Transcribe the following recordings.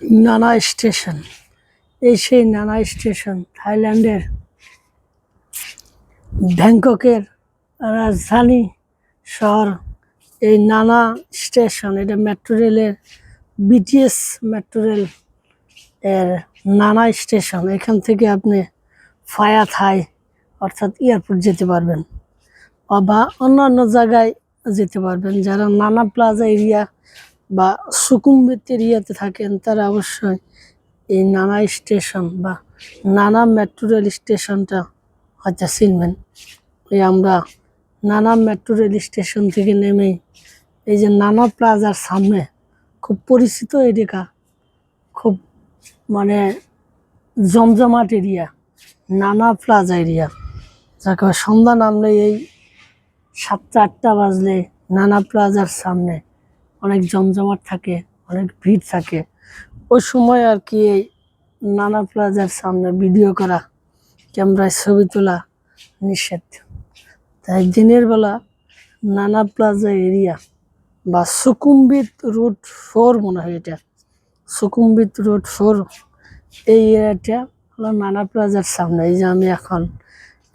নানা স্টেশন, এই সেই নানা স্টেশন থাইল্যান্ডের ব্যাংককের রাজধানী শহর, এই নানা স্টেশন, এটা মেট্রো রেলের বিটিএস মেট্রো রেল এর নানা স্টেশন, এখান থেকে আপনি ফায়া থাই অর্থাৎ এয়ারপোর্ট যেতে পারবেন বা অন্যান্য জায়গায় যেতে পারবেন, যারা নানা প্লাজা এরিয়া বা সুকুম্বিত এরিয়াতে থাকেন, তারা অবশ্যই এই নানা স্টেশন বা নানা মেট্রো রেল স্টেশনটা হয়তো চিনবেন। এই আমরা নানা মেট্রো রেল স্টেশন থেকে নেমে এই যে নানা প্লাজার সামনে খুব পরিচিত এরিয়া খুব মানে জমজমাট এরিয়া, নানা প্লাজা এরিয়া। যাকে সন্ধ্যা নামলে এই সাতটা আটটা বাজলে নানা প্লাজার সামনে অনেক জমজমাট থাকে, অনেক ভিড় থাকে। ওই সময় আর কি এই নানা প্লাজার সামনে ভিডিও করা, ক্যামেরায় ছবি তোলা নিষেধ। তাই দিনের বেলা নানা প্লাজা এরিয়া বা সুকুম্বিত রোড ফোর মনে হয় এটা সুকুম্বিত রোড ফোর, এই এরিয়াটা হলো নানা প্লাজার সামনে। এই যে আমি এখন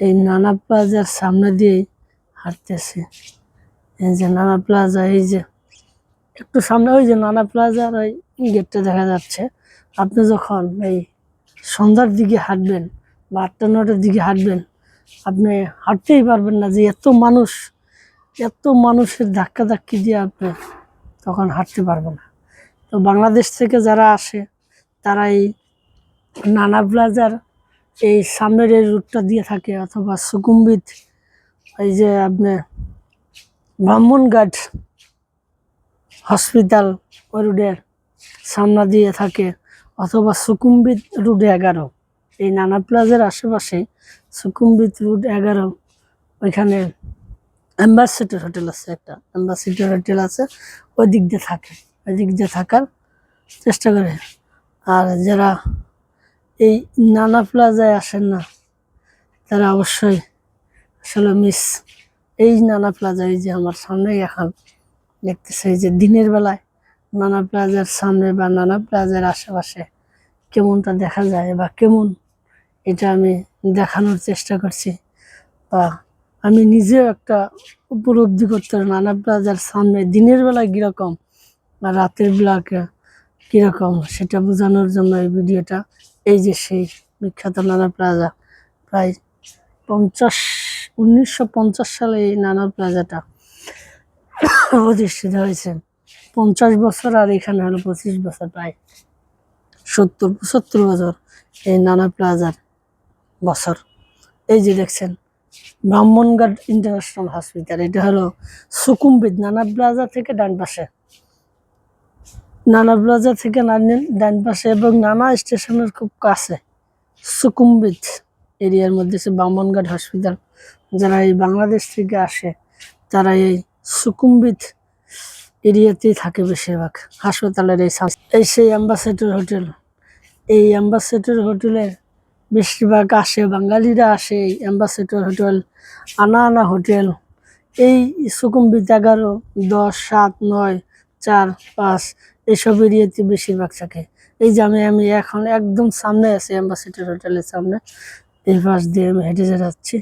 এই নানা প্লাজার সামনে দিয়ে হাঁটতেছি। এই যে নানা প্লাজা, এই যে একটু সামনে ওই যে নানা প্লাজার ওই গেটটা দেখা যাচ্ছে। আপনি যখন এই সন্ধ্যার দিকে হাঁটবেন বা আটটা নটার দিকে হাঁটবেন, আপনি হাঁটতেই পারবেন না যে এত মানুষ, এত মানুষের ধাক্কা ধাক্কি দিয়ে আপনি তখন হাঁটতে পারবেন না। তো বাংলাদেশ থেকে যারা আসে তারা এই নানা প্লাজার এই সামনের এই রুটটা দিয়ে থাকে অথবা সুকুম্বিত এই যে আপনি ব্রাহ্মণঘাট হসপিটাল রুটের সামনা দিয়ে থাকে অথবা সুকুম্বিত রুট এগারো। এই নানা প্লাজার আশেপাশে সুকুম্বিত রুট এগারো, ওইখানে অ্যাম্বাসিডর হোটেল আছে একটা অ্যাম্বাসিডর হোটেল আছে, ওই দিক দিয়ে থাকে, ওই দিক দিয়ে থাকার চেষ্টা করে। আর যারা এই নানা প্লাজায় আসেন না, তারা অবশ্যই আসলে মিস এই নানা প্লাজা এই যে আমার সামনেই এখন দেখতেছে যে দিনের বেলায় নানা প্লাজার সামনে বা নানা প্লাজার আশেপাশে কেমনটা দেখা যায় বা কেমন এটা আমি দেখানোর চেষ্টা করছি। বা আমি নিজেও একটা উপলব্ধি করতে নানা প্লাজার সামনে দিনের বেলায় কীরকম বা রাতের বেলাকে কীরকম সেটা বোঝানোর জন্য এই ভিডিওটা। এই যে সেই বিখ্যাত নানা প্লাজা, প্রায় পঞ্চাশ, উনিশশো সালে এই নানা প্লাজাটা প্রতিষ্ঠিত হয়েছে পঞ্চাশ বছর আর এখানে হলো পঁচিশ বছর, প্রায় সত্তর পঁচাত্তর বছর এই নানা প্লাজার বছর। এই যে দেখছেন ব্রাহ্মণঘাট ইন্টারন্যাশনাল হসপিটাল, এটা হলো সুকুম্বিত নানা প্লাজা থেকে ডান পাশে। নানা প্লাজা থেকে নান- ডান পাশে এবং নানা স্টেশনের খুব কাছে সুকুম্বিত এরিয়ার মধ্যে, সে ব্রাহ্মণঘাট হসপিটাল। যারা এই বাংলাদেশ থেকে আসে, তারা এই সুকুম্বিত এরিয়াতেই থাকে বেশিরভাগ হাসপাতালের এই এই সেই অ্যাম্বাসেডর হোটেল। এই অ্যাম্বাসেডর হোটেলের বেশিরভাগ আসে, বাঙালিরা আসে এই অ্যাম্বাসেডর হোটেল, আনা আনা হোটেল। এই সুকুম্বিত এগারো, দশ, সাত, নয়, চার, পাঁচ এইসব এরিয়াতে বেশিরভাগ থাকে। এই যে আমি আমি এখন একদম সামনে আছি অ্যাম্বাসেডর হোটেলের সামনে। এই পাশ দিয়ে আমি হেঁটে যাচ্ছি।